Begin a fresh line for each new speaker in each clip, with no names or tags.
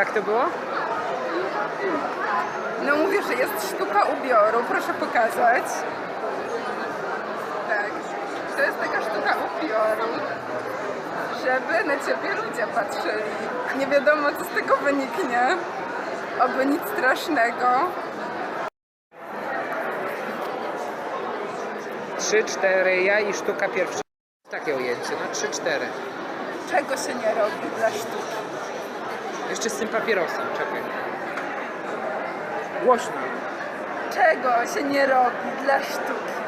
Jak to było?
No mówię, że jest sztuka ubioru, proszę pokazać. Tak, to jest taka sztuka ubioru, żeby na ciebie ludzie patrzyli. Nie wiadomo, co z tego wyniknie. Oby nic strasznego.
Trzy, cztery, ja i sztuka pierwsza. Takie ujęcie, no trzy, cztery.
Czego się nie robi dla sztuki?
Jeszcze z tym papierosem, czekaj. Głośno.
Czego się nie robi dla sztuki?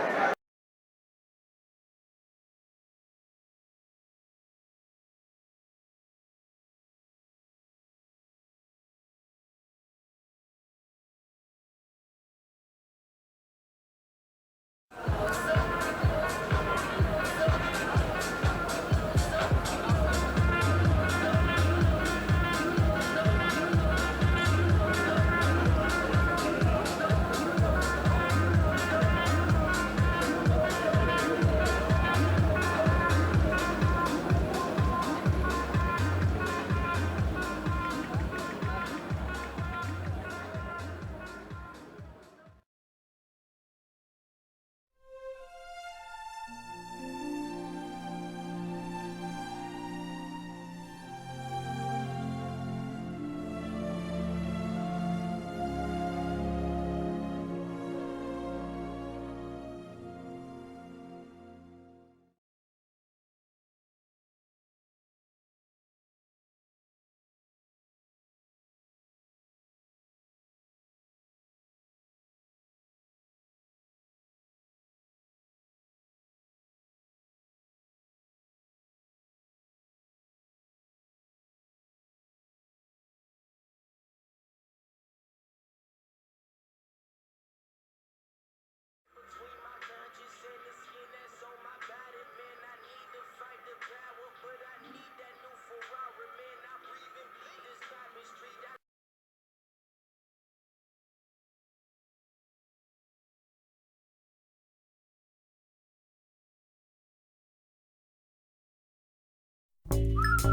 Czy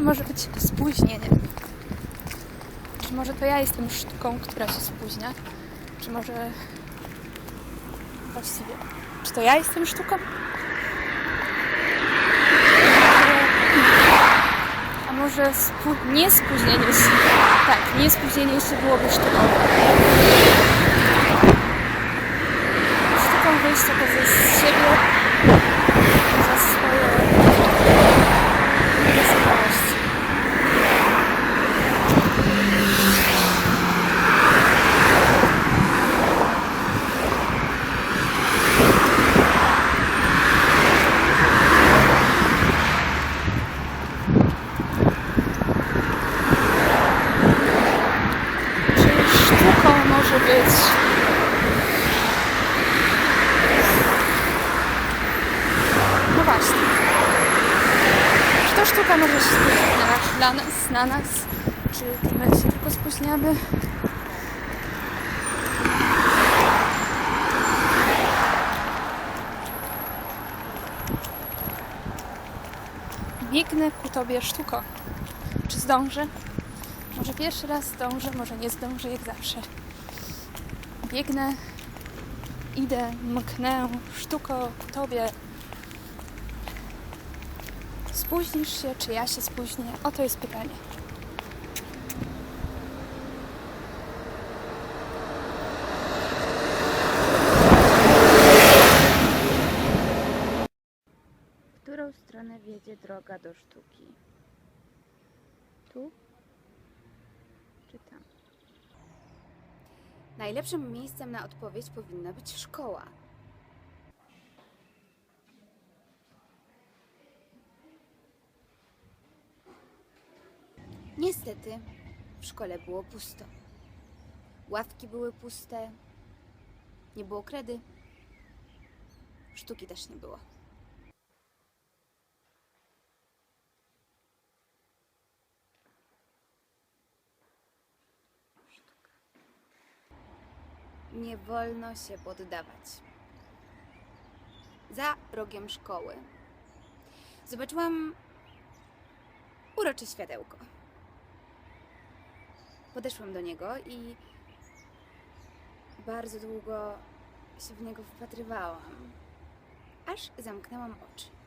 może być spóźnieniem? Czy może to ja jestem sztuką, która się spóźnia? Czy może właściwie, czy to ja jestem sztuką? A może spó- nie spóźnienie się, tak, nie spóźnienie się byłoby sztuką. Sztuką wyjścia poza z siebie, za swoje nieskołości. Czy sztuką może być No właśnie. Czy to sztuka może się spóźnić na nas, dla nas, na nas? Czy my się tylko spóźniamy? Biegnę ku tobie sztuko. Czy zdążę? Może pierwszy raz zdążę, może nie zdążę jak zawsze. Biegnę, idę, mknę, sztuko ku tobie. Spóźnisz się, czy ja się spóźnię? Oto jest pytanie.
W którą stronę wiedzie droga do sztuki? Tu czy tam? Najlepszym miejscem na odpowiedź powinna być szkoła. Niestety, w szkole było pusto. Ławki były puste, nie było kredy, sztuki też nie było. Nie wolno się poddawać. Za rogiem szkoły zobaczyłam urocze światełko. Podeszłam do niego i bardzo długo się w niego wpatrywałam, aż zamknęłam oczy.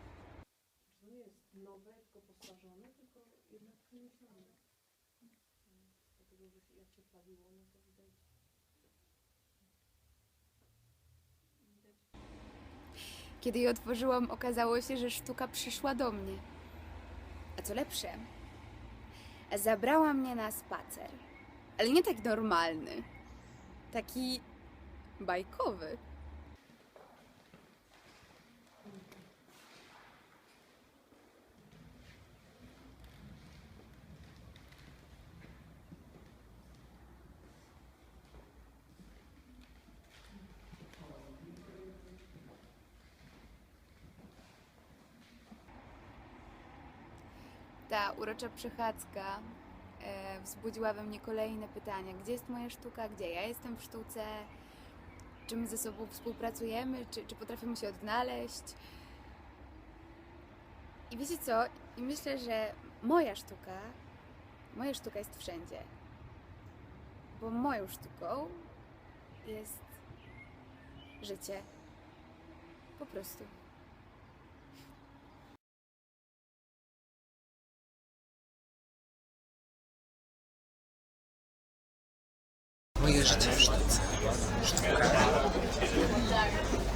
Kiedy je otworzyłam, okazało się, że sztuka przyszła do mnie. A co lepsze, zabrała mnie na spacer. Ale nie tak normalny, taki bajkowy. Ta urocza przechadzka e, wzbudziła we mnie kolejne pytania. Gdzie jest moja sztuka? Gdzie ja jestem w sztuce? Czy my ze sobą współpracujemy? Czy, czy potrafimy się odnaleźć? I wiecie co? I myślę, że moja sztuka, moja sztuka jest wszędzie. Bo moją sztuką jest życie. Po prostu.
Moje życie w sztuce. Sztuka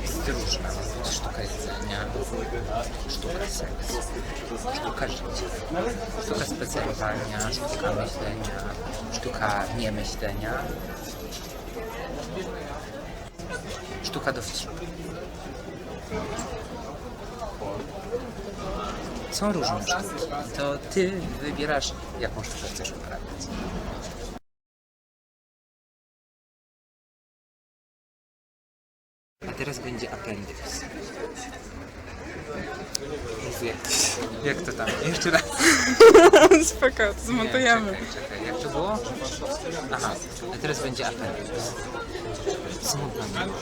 jest różna. Sztuka jedzenia, sztuka seksu, sztuka życia, sztuka specjalizowania, sztuka myślenia, sztuka niemyślenia, sztuka dowcipu. Są różne sztuki. To ty wybierasz, jaką sztukę chcesz uprawiać. A teraz będzie appendix. Jezu, jak, jak to tam? Jeszcze raz.
Spoko, to zmontujemy.
Czekaj, czekaj, jak to było? Aha, a teraz będzie appendix. Smutno mi.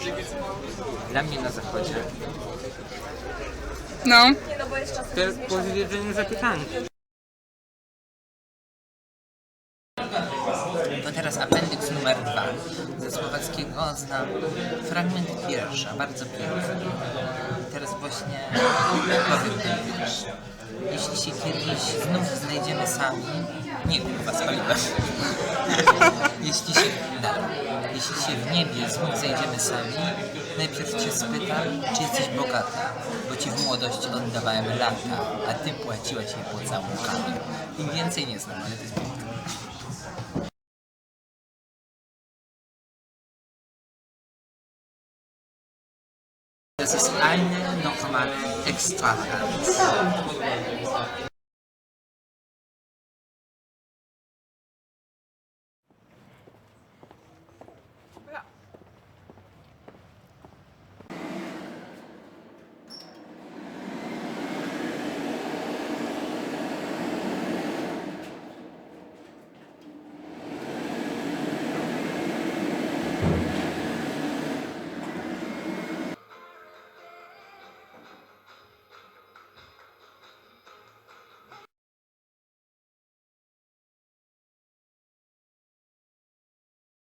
Dla mnie na zachodzie.
No.
Teraz po zwiedzeniu zapytania. Teraz appendix numer dwa. Ze słowackiego znam fragment wiersza, bardzo piękny. Teraz właśnie powiem ten wiersz. Jeśli się kiedyś znów znajdziemy sami, nie kurwa spaliłem. Jeśli się, no, jeśli się w niebie znów znajdziemy sami, najpierw cię spytam, czy jesteś bogata, bo ci w młodości oddawałem lata, a ty płaciłaś je pocałunkami. Im więcej nie znam, ale to jest piękne. Das ist eine nochmal Extrahand.